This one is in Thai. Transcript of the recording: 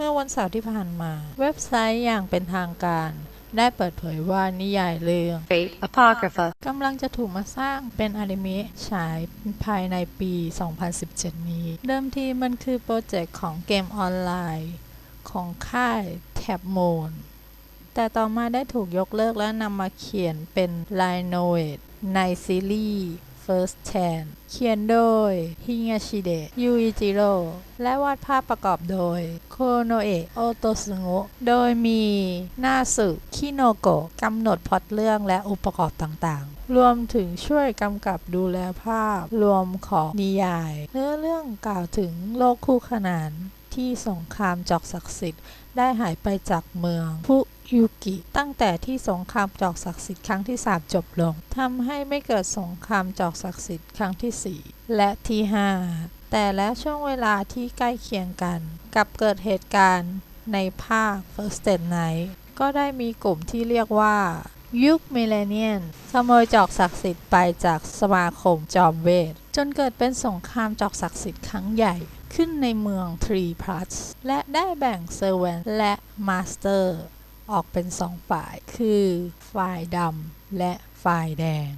เมื่อวันเสาร์ที่ผ่านมา เว็บไซต์อย่างเป็นทางการได้เปิดเผยว่านิยายเรื่อง Fate Apocrypha กำลังจะถูกมาสร้างเป็นอนิเมะฉายภายในปี 2017 นี้ เดิมทีมันคือโปรเจกต์ของเกมออนไลน์ ของค่ายแท็บโมนแต่ต่อมาได้ถูกยกเลิกและนำมาเขียนเป็นไลโนเวตในซีรีส์ First Ten เขียนโดยฮิงาชิเดะยูอิจิโร่และวาดภาพประกอบโดยโคโนเอะโอโตสึงะโดยมีนาสึคิโนโกะกำหนดพล็อตเรื่องและองค์ประกอบต่างๆ รวมถึงช่วยกำกับดูแลภาพรวมของนิยาย เนื้อเรื่องกล่าวถึงโลกคู่ขนาน ที่สงครามจอกศักดิ์สิทธิ์ได้หายไปจากเมืองฟุยุกิตั้งแต่ที่สงครามจอกศักดิ์สิทธิ์ครั้งที่ 3 จบลงทำให้ไม่เกิดสงครามจอกศักดิ์สิทธิ์ครั้งที่ 4 และที่ 5 แต่และช่วงเวลาที่ใกล้เคียงกัน กับเกิดเหตุการณ์ในภาค First Night ก็ได้มีกลุ่มที่เรียกว่า ยุคมิเลเนียนขโมยจอกศักดิ์สิทธิ์ไปจากสมาคมจอมเวท จนเกิดเป็นสงครามจอกศักดิ์สิทธิ์ครั้งใหญ่ขึ้นในเมืองทรีพลัสและได้แบ่งเซอร์เวนและมาสเตอร์ออกเป็นสองฝ่าย คือฝ่ายดำและฝ่ายแดง